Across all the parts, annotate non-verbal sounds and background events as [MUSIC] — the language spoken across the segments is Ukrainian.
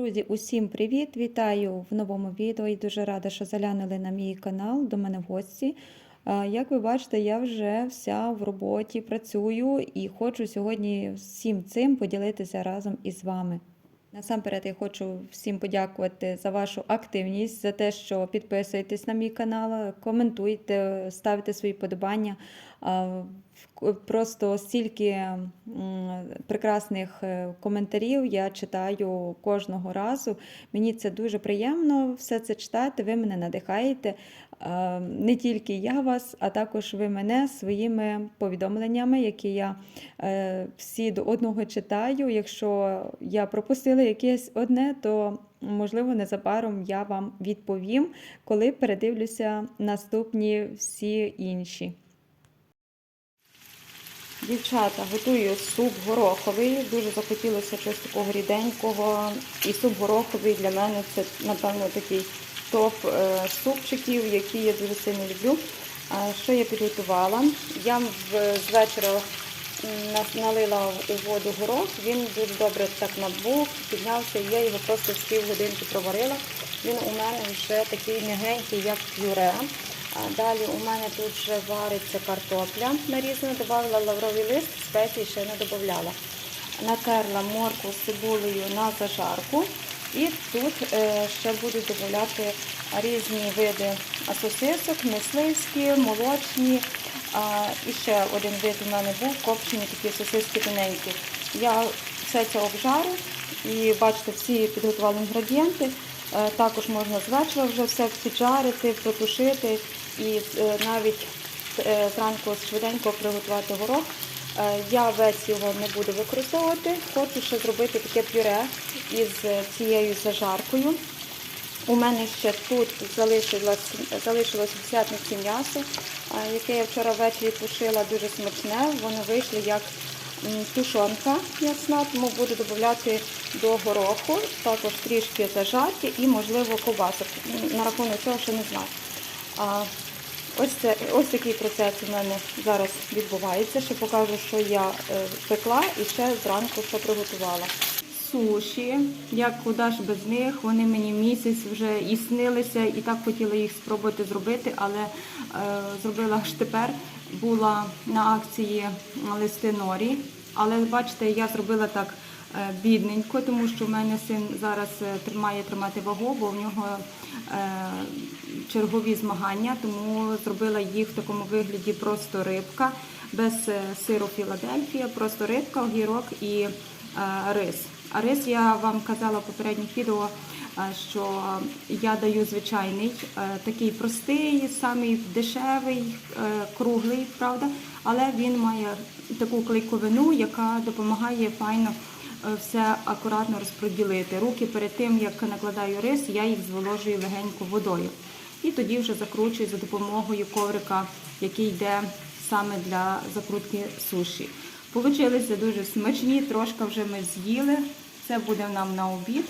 Друзі, усім привіт! Вітаю в новому відео і дуже рада, що заглянули на мій канал до мене в гості. Як ви бачите, я вже вся в роботі працюю і хочу сьогодні всім цим поділитися разом із вами. Насамперед я хочу всім подякувати за вашу активність, за те, що підписуєтесь на мій канал, коментуєте, ставите свої подобання. Просто стільки прекрасних е, коментарів я читаю кожного разу. Мені це дуже приємно все це читати. Ви мене надихаєте. Не тільки я вас, а також ви мене своїми повідомленнями, які я е, всі до одного читаю. Якщо я пропустила якесь одне, то можливо незабаром я вам відповім, коли передивлюся наступні всі інші. Дівчата, готую суп гороховий. Дуже захотілося щось такого ріденького. І суп гороховий для мене це, напевно, такий топ е, супчиків, які я дуже сильно люблю. Що я підготувала? Я з вечора налила у воду горох, він дуже добре так набув, піднявся, і я його просто з півгодинки проварила. Він у мене вже такий м'ягенький, як пюре. Далі у мене тут вже вариться картопля нарізана, додавала лавровий лист, спеції ще не додавала. Натерла моркву з цибулею на зажарку. І тут е, ще буду додавати різні види сосисок, мисливські, молочні. І ще один вид у мене був копчені такі сосиски тоненькі. Я все це обжарю і бачите, всі підготували інгредієнти. Е, Також можна з вже все піджарити, протушити і е, навіть е, зранку швиденько приготувати горох. Е, Я весь його не буду використовувати. Хочу ще зробити таке пюре із цією зажаркою. У мене ще тут залишилось, залишилось в святниці м'ясо, яке я вчора ввечері тушила, дуже смачне. Воно вийшло як тушонка м'ясна, тому буду додати до гороху, також трішки зажарки і, можливо, ковбасок. М, На рахунок цього ще не знаю. Ось, це, ось такий процес у мене зараз відбувається. Ще покажу, що я е, пекла і ще зранку що приготувала. Суші, як куди ж без них, вони мені місяць вже і снилися, і так хотіла їх спробувати зробити, але е, зробила аж тепер. Була на акції листи норі, але бачите, я зробила так е, бідненько, тому що в мене син зараз е, тримає тримати вагу, бо в нього е, чергові змагання, тому зробила їх в такому вигляді просто рибка, без е, сиру Філадельфія, просто рибка, огірок і е, рис. А рис я вам казала в попередніх відео, е, що я даю звичайний, такий простий, самий дешевий, круглий, правда, але він має таку клейковину, яка допомагає файно все акуратно розподілити. Руки перед тим, як накладаю рис, я їх зволожую легенько водою. І тоді вже закручую за допомогою коврика, який йде саме для закрутки суші. Получилися дуже смачні, трошки вже ми з'їли. Це буде нам на обід.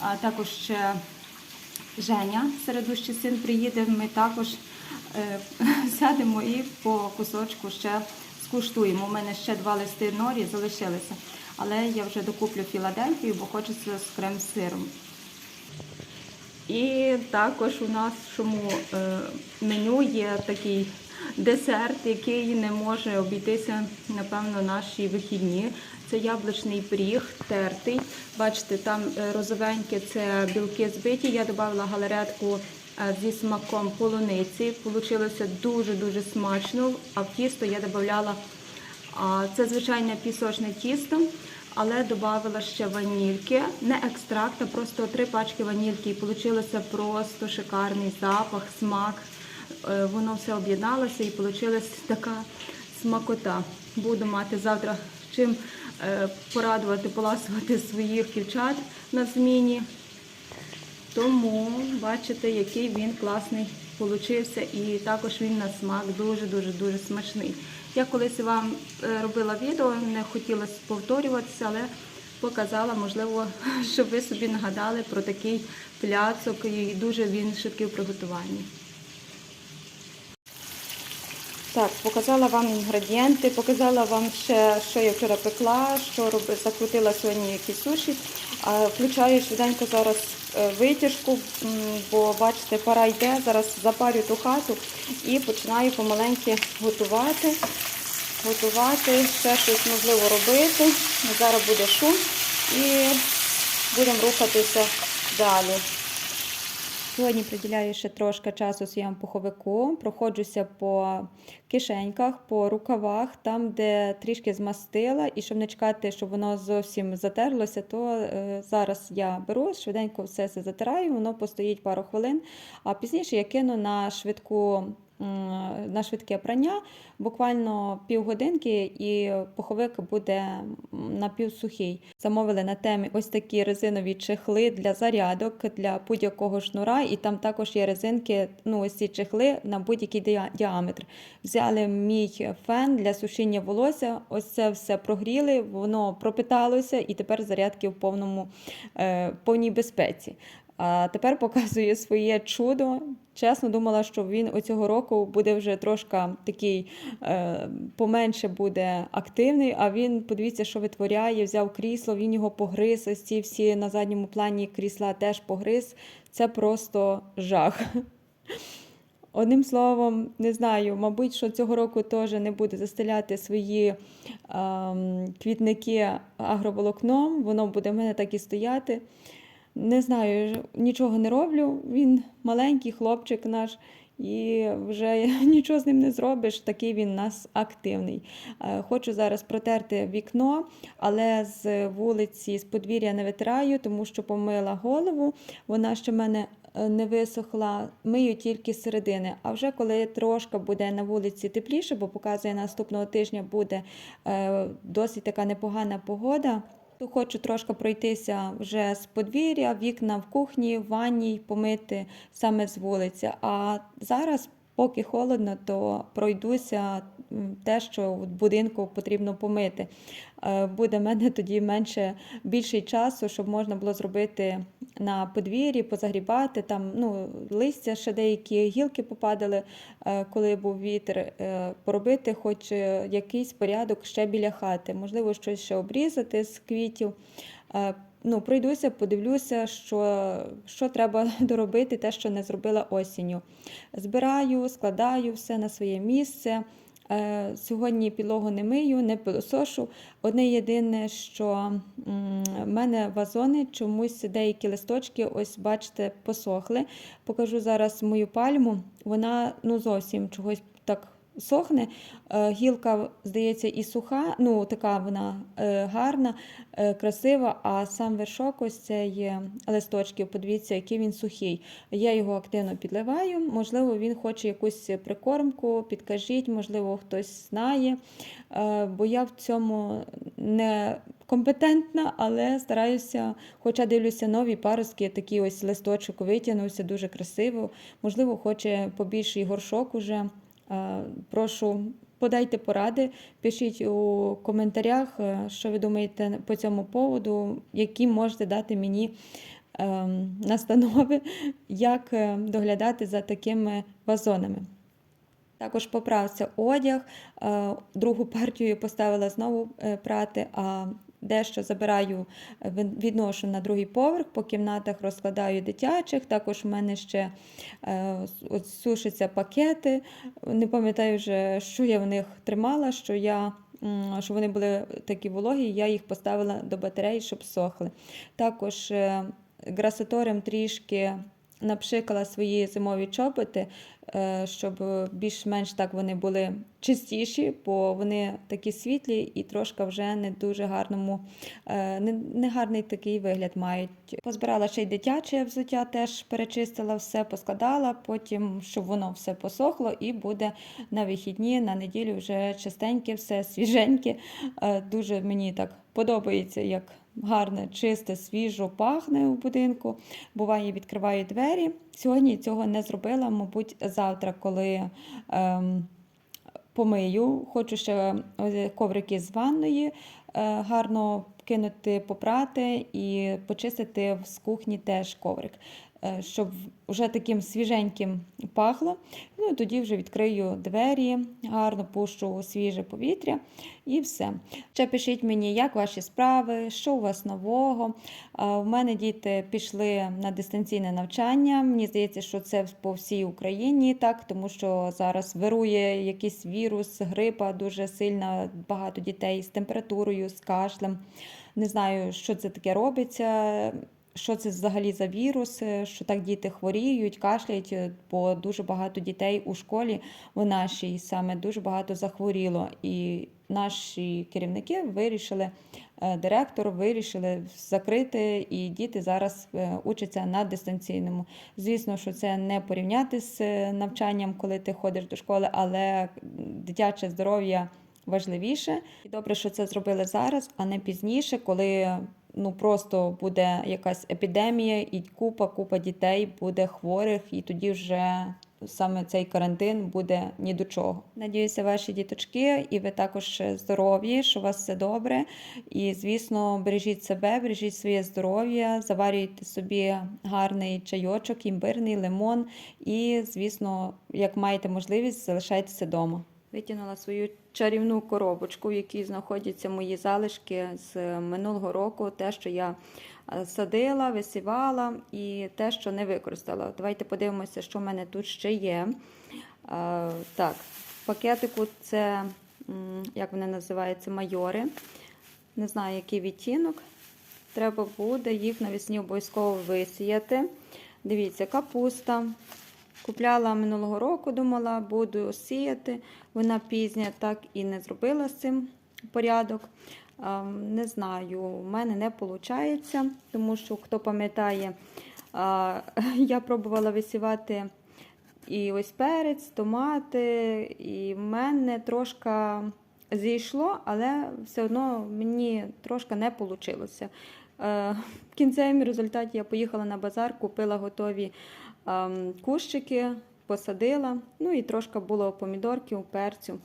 А також ще Женя, середущий син, приїде. Ми також е, [LAUGHS] сядемо і по кусочку ще скуштуємо. У мене ще два листи норі залишилися, але я вже докуплю Філадельфію, бо хочеться з крем-сиром. І також у нашому е, меню є такий десерт, який не може обійтися, напевно, наші вихідні. Це яблучний пиріг тертий. Бачите, там е, розовеньке це білки збиті. Я додала галеретку е, зі смаком полуниці. Получилося дуже-дуже смачно. А в тісто я додавала Це звичайне пісочне тісто, але додавала ще ванільки, не екстракт, а просто три пачки ванільки. І вийшло просто шикарний запах, смак. Е, Воно все об'єдналося і вийшла така смакота. Буду мати завтра чим е, порадувати, поласувати своїх дівчат на зміні. Тому бачите, який він класний получився, і також він на смак дуже-дуже дуже смачний. Я колись вам е, робила відео, не хотіла повторюватися, але показала, можливо, [LAUGHS] щоб ви собі нагадали про такий пляцок, і дуже він швидкий в приготуванні. Так, показала вам інгредієнти, показала вам ще, що я вчора пекла, що роби, закрутила сьогодні які суші. Включаю швиденько зараз е, витяжку, бо бачите, пора йде. Зараз запарю ту хату і починаю помаленьки готувати. Готувати, ще щось можливо робити. Зараз буде шум і будемо рухатися далі. Сьогодні приділяю ще трошки часу своєму пуховику, проходжуся по кишеньках, по рукавах, там, де трішки змастила, і щоб не чекати, щоб воно зовсім затерлося, то е, зараз я беру, швиденько все це затираю, воно постоїть пару хвилин, а пізніше я кину на швидку. На швидке прання буквально півгодинки, і пуховик буде напівсухий. Замовили на темі ось такі резинові чехли для зарядок, для будь-якого шнура, і там також є резинки, ну ось ці чехли на будь-який діа- діаметр. Взяли мій фен для сушіння волосся, ось це все прогріли, воно пропиталося, і тепер зарядки в повному е, повній безпеці. А тепер показую своє чудо. Чесно думала, що він оцього року буде вже трошки такий е, поменше буде активний. А він, подивіться, що витворяє, взяв крісло, він його погриз. Ці всі на задньому плані крісла теж погриз. Це просто жах. Одним словом, не знаю, мабуть, що цього року теж не буде застеляти свої ем, квітники агроволокном, воно буде в мене так і стояти. Не знаю, нічого не роблю. Він маленький хлопчик наш, і вже [LAUGHS] нічого з ним не зробиш. Такий він у нас активний. Е, Хочу зараз протерти вікно, але з вулиці, з подвір'я не витираю, тому що помила голову. Вона ще в мене е, не висохла, мию тільки з середини. А вже коли трошки буде на вулиці тепліше, бо показує наступного тижня буде е, досить така непогана погода. То хочу трошки пройтися вже з подвір'я, вікна в кухні, в ванні помити саме з вулиці. А зараз, поки холодно, то пройдуся те, що в будинку потрібно помити. Е, Буде в мене тоді менше більший часу, щоб можна було зробити на подвір'ї, позагрібати там ну, листя, ще деякі гілки попадали, е, коли був вітер, е, поробити хоч якийсь порядок ще біля хати. Можливо, щось ще обрізати з квітів. Ну, пройдуся, подивлюся, що, що треба [LAUGHS] доробити, те, що не зробила осінню. Збираю, складаю все на своє місце. Е, Сьогодні підлогу не мию, не пилосошу. Одне єдине, що в мене вазони чомусь деякі листочки, ось бачите, посохли. Покажу зараз мою пальму. Вона ну зовсім чогось так сохне. Е, Гілка, здається, і суха, ну така вона е, гарна, е, красива, а сам вершок ось цей листочків, подивіться, який він сухий. Я його активно підливаю. Можливо, він хоче якусь прикормку, підкажіть, можливо, хтось знає. Бо я в цьому не компетентна, але стараюся, хоча дивлюся нові паростки, такий ось листочок витягнувся дуже красиво. Можливо, хоче побільший горшок уже. Е, Прошу, подайте поради, пишіть у коментарях, е, що ви думаєте по цьому поводу, які можете дати мені ем, настанови, [LAUGHS] як е, доглядати за такими вазонами. Також поправся одяг, другу партію поставила знову прати, а дещо забираю, е, відношу на другий поверх, по кімнатах розкладаю дитячих. Також в мене ще е, от сушаться пакети. Не пам'ятаю вже, що я в них тримала, що я. м, Що вони були такі вологі, я їх поставила до батареї, щоб сохли. Також е, грасатором трішки напшикала свої зимові чоботи, е, щоб більш-менш так вони були чистіші, бо вони такі світлі і трошки вже не дуже гарному, е, не, гарний такий вигляд мають. Позбирала ще й дитяче взуття, теж перечистила все, поскладала, потім, щоб воно все посохло, і буде на вихідні, на неділю вже чистеньке, все свіженьке. Е, Дуже мені так подобається, як гарне, чисте, свіжо пахне у будинку. Буває, відкриваю двері. Сьогодні цього не зробила, мабуть, завтра, коли ем, помию. Хочу ще коврики з ванної е, гарно кинути, попрати і почистити з кухні теж коврик. Е, щоб вже таким свіженьким пахло. Ну тоді вже відкрию двері, гарно пущу свіже повітря і все. Ще пишіть мені, як ваші справи, що у вас нового. У мене діти пішли на дистанційне навчання. Мені здається, що це по всій Україні так, тому що зараз вирує якийсь вірус, грипа дуже сильно, багато дітей з температурою, з кашлем. Не знаю, що це таке робиться. Що це взагалі за вірус, що так діти хворіють, кашляють, е, бо дуже багато дітей у школі в нашій саме дуже багато захворіло. І наші керівники вирішили, е, директор вирішили закрити, і діти зараз е, учаться на дистанційному. Звісно, що це не порівняти з навчанням, коли ти ходиш до школи, але дитяче здоров'я важливіше. І добре, що це зробили зараз, а не пізніше, коли ну просто буде якась епідемія, і купа, купа дітей буде хворих, і тоді вже саме цей карантин буде ні до чого. Надіюся, ваші діточки, і ви також здорові, що у вас все добре. І, звісно, бережіть себе, бережіть своє здоров'я, заварюйте собі гарний чайочок, імбирний, лимон. І, звісно, як маєте можливість, залишайтеся вдома. Витягнула свою чарівну коробочку, в якій знаходяться мої залишки з минулого року, те, що я е, садила, висівала, і те, що не використала. Давайте подивимося, що в мене тут ще є. Е, Так, пакетику це, як вони називаються, майори. Не знаю, який відтінок. Треба буде їх навесні обов'язково висіяти. Дивіться, капуста. Купляла минулого року, думала, буду сіяти. Вона пізня, так і не зробила з цим порядок. Ем, Не знаю, у мене не виходить, тому що, хто пам'ятає, [LAUGHS] я пробувала висівати і ось перець, томати, і в мене трошки зійшло, але все одно мені трошки не вийшло. [LAUGHS] В кінцевому результаті я поїхала на базар, купила готові кущики, посадила. Ну і трошки було помідорків, перцю.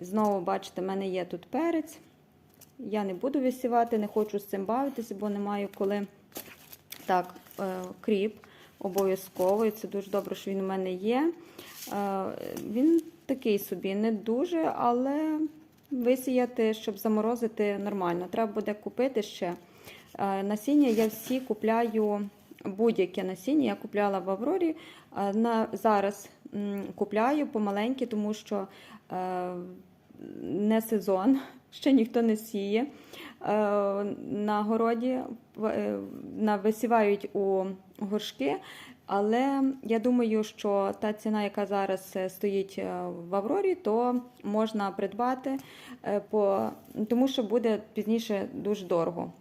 Знову, бачите, в мене є тут перець. Я не буду висівати, не хочу з цим бавитися, бо не маю коли. Так, е, кріп обов'язково. Це дуже добре, що він у мене є. Е, Він такий собі, не дуже, але висіяти, щоб заморозити нормально. Треба буде купити ще. Е, Насіння я всі купляю, будь-яке насіння я купляла в Аврорі. Е, На, зараз купляю помаленьки, тому що е, не сезон, [LAUGHS] ще ніхто не сіє. Е, на городі висівають у горшки. Але я думаю, що та ціна, яка зараз стоїть в Аврорі, то можна придбати, тому що буде пізніше дуже дорого.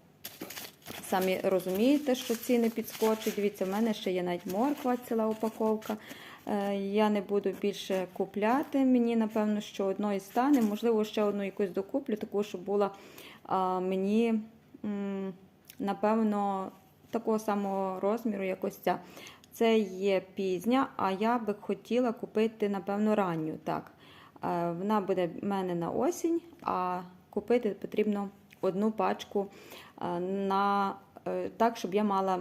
Самі розумієте, що ціни підскочать. Дивіться, в мене ще є навіть морква, ціла упаковка. Е, Я не буду більше купляти. Мені, напевно, що одної стане. Можливо, ще одну якусь докуплю, таку, щоб була мені, напевно, такого самого розміру, як ось ця. Це є пізня, а я би хотіла купити, напевно, ранню. Так. Е, Вона буде в мене на осінь, а купити потрібно одну пачку на е, так, щоб я мала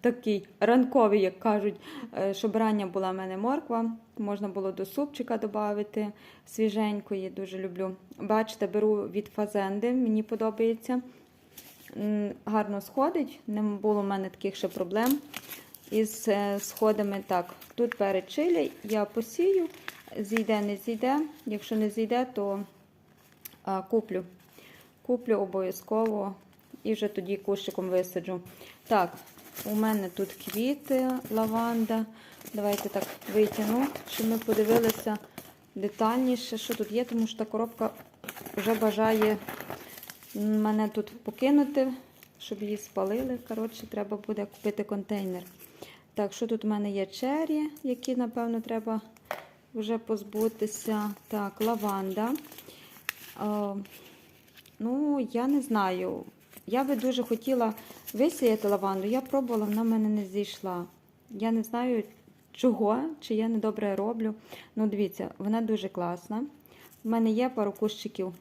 такий ранковий, як кажуть, е, щоб рання була в мене морква. Можна було до супчика додати свіженької, дуже люблю. Бачите, беру від фазенди, мені подобається. Гарно сходить, не було в мене таких ще проблем із е, сходами. Так, тут перед я посію, зійде, не зійде. Якщо не зійде, то куплю. Куплю обов'язково і вже тоді кущиком висаджу. Так, у мене тут квіти, лаванда. Давайте так витягну, щоб ми подивилися детальніше, що тут є, тому що та коробка вже бажає мене тут покинути, щоб її спалили. Коротше, треба буде купити контейнер. Так, що тут у мене є чері, які, напевно, треба вже позбутися. Так, лаванда. Е, ну, я не знаю. Я би дуже хотіла висіяти лаванду. Я пробувала, вона в мене не зійшла. Я не знаю, чого, чи я не добре роблю. Ну, дивіться, вона дуже класна. У мене є пару кущиків,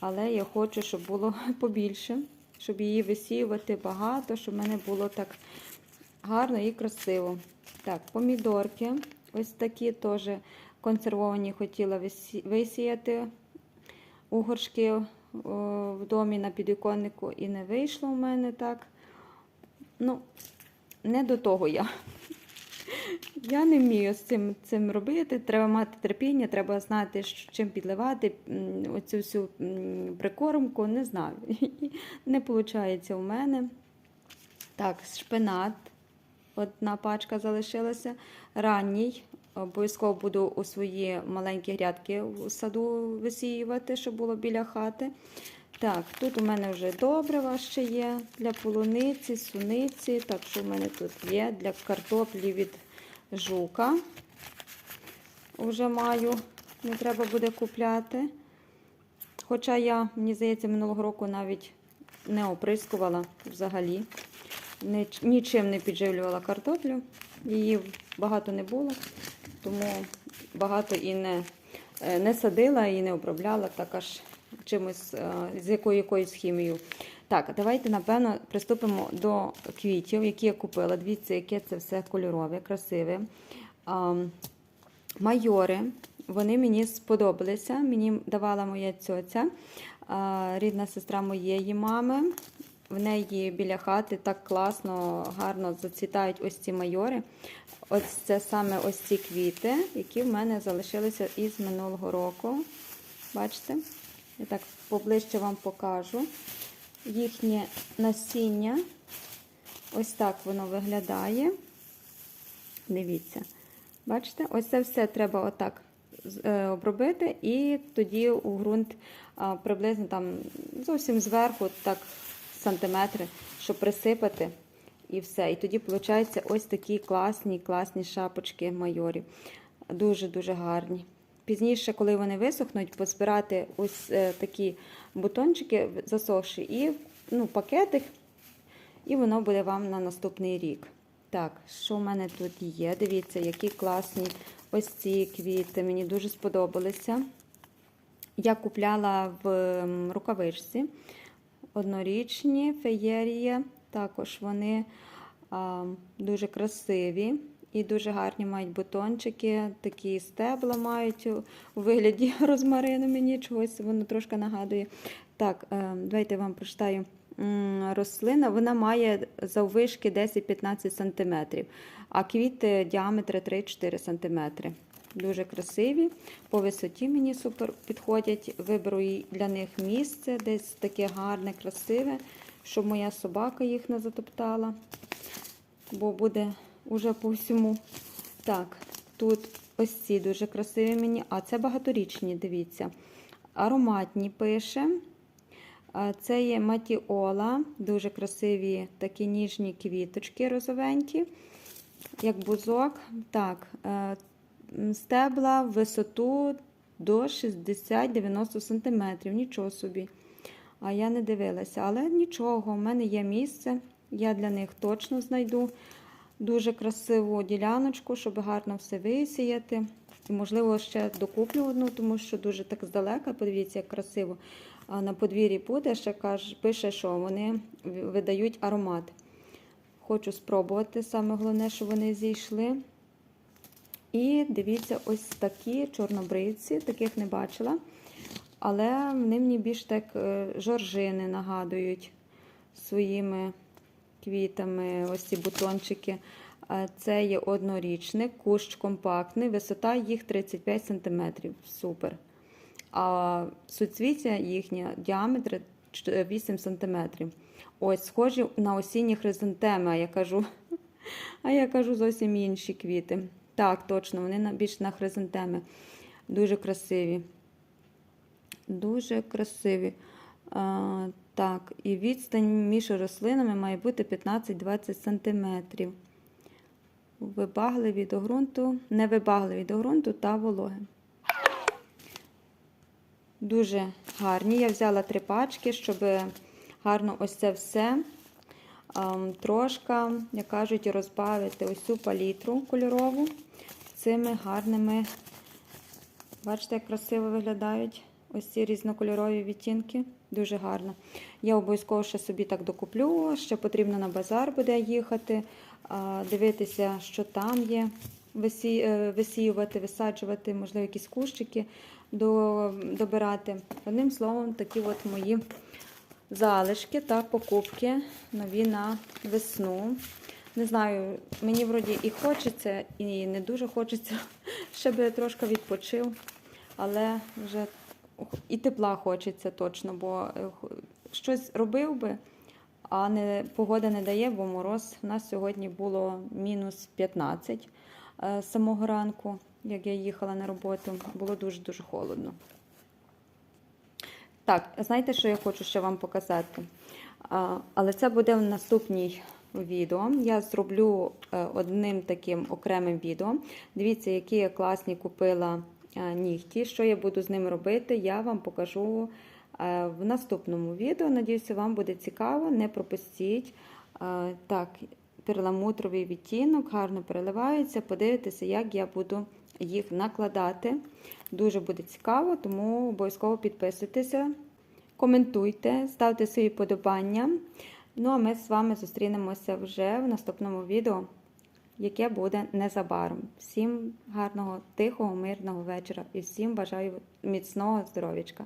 але я хочу, щоб було [LAUGHS] побільше, щоб її висіювати багато, щоб в мене було так гарно і красиво. Так, помідорки. Ось такі теж консервовані хотіла висіяти у горшки в домі на підвіконнику і не вийшло в мене так. Ну, не до того я. Я не вмію з цим, цим робити. Треба мати терпіння, треба знати, чим підливати оцю всю прикормку. Не знаю. Не виходить у мене. Так, шпинат. Одна пачка залишилася. Ранній. Обов'язково буду у свої маленькі грядки у саду висіювати, щоб було біля хати. Так, тут у мене вже добрива ще є для полуниці, суниці. Так, що в мене тут є для картоплі від жука. Вже маю, не треба буде купляти. Хоча я, мені здається, минулого року навіть не оприскувала взагалі. Нічим не підживлювала картоплю. Її багато не було, тому багато і не, е, не садила і не обробляла так аж чимось е, з якою якоюсь хімією. Так, давайте, напевно, приступимо до квітів, які я купила. Дивіться, яке це все кольорове, красиве. Майори, вони мені сподобалися. Мені давала моя цьоця, рідна сестра моєї мами. В неї біля хати так класно, гарно зацвітають ось ці майори. Ось це саме ось ці квіти, які в мене залишилися із минулого року. Бачите? Я так поближче вам покажу. Їхнє насіння. Ось так воно виглядає. Дивіться. Бачите? Ось це все треба отак е, обробити, і тоді у ґрунт приблизно там зовсім зверху, так сантиметри, щоб присипати. І все. І тоді, виходить, ось такі класні, класні шапочки майорів. Дуже-дуже гарні. Пізніше, коли вони висохнуть, позбирати ось е, такі бутончики засохші і ну, пакетик, і воно буде вам на наступний рік. Так, що в мене тут є? Дивіться, які класні ось ці квіти. Мені дуже сподобалися. Я купляла в рукавичці однорічні феєрія. Також вони а, дуже красиві і дуже гарні мають бутончики, такі стебла мають у вигляді [LAUGHS] розмарину. Мені чогось воно трошки нагадує. Так, е, давайте я вам прочитаю. Рослина вона має заввишки 10-15 см, а квіти діаметри 3-4 см. Дуже красиві. По висоті мені супер підходять. Виберу для них місце, десь таке гарне, красиве, щоб моя собака їх не затоптала, бо буде уже по всьому. Так, тут ось ці дуже красиві мені, а це багаторічні, дивіться. Ароматні пише. Це є матіола, дуже красиві такі ніжні квіточки розовенькі, як бузок. Так, е, стебла в висоту до 60-90 см. Нічого собі. А я не дивилася, але нічого, в мене є місце. Я для них точно знайду дуже красиву діляночку, щоб гарно все висіяти. І, можливо, ще докуплю одну, тому що дуже так здалека. Подивіться, як красиво. А на подвір'ї буде, ще каже, пише, що вони видають аромат. Хочу спробувати, саме головне, що вони зійшли. І дивіться, ось такі чорнобривці, таких не бачила. Але вони мені більш так е, жоржини нагадують своїми квітами, ось ці бутончики. Це є однорічник, кущ компактний, висота їх 35 см. Супер. А суцвіття їхнє діаметр 8 см. Ось, схожі на осінні хризантеми, а я кажу, [LAUGHS] а я кажу зовсім інші квіти. Так, точно, вони більш на хризантеми. Дуже красиві. Дуже красиві. А, так, і відстань між рослинами має бути 15-20 см. Вибагливі до ґрунту, невибагливі до ґрунту та вологи. Дуже гарні. Я взяла три пачки, щоб гарно ось це все ем, трошка, як кажуть, розбавити ось цю палітру кольорову цими гарними. Бачите, як красиво виглядають ось ці різнокольорові відтінки. Дуже гарно. Я обов'язково ще собі так докуплю, ще потрібно на базар буде їхати. дивитися, що там є, е, висіювати, висаджувати, можливо, якісь кущики добирати. Одним словом, такі от мої залишки та покупки нові на весну. Не знаю, мені вроді і хочеться, і не дуже хочеться, [LAUGHS] щоб я трошки відпочив, але вже і тепла хочеться точно, бо е, щось робив би, а не, погода не дає, бо мороз. У нас сьогодні було мінус 15 е, з самого ранку, як я їхала на роботу. Було дуже-дуже холодно. Так, знаєте, що я хочу ще вам показати? Але це буде в наступній відео. Я зроблю е, одним таким окремим відео. Дивіться, які я класні купила е, нігті. Що я буду з ними робити, я вам покажу е, в наступному відео. Надіюся, вам буде цікаво, не пропустіть. Так, перламутровий відтінок гарно переливається. Подивитися, як я буду їх накладати. Дуже буде цікаво, тому обов'язково підписуйтеся, коментуйте, ставте свої подобання. Ну а ми з вами зустрінемося вже в наступному відео, яке буде незабаром. Всім гарного, тихого, мирного вечора і всім бажаю міцного здоров'ячка.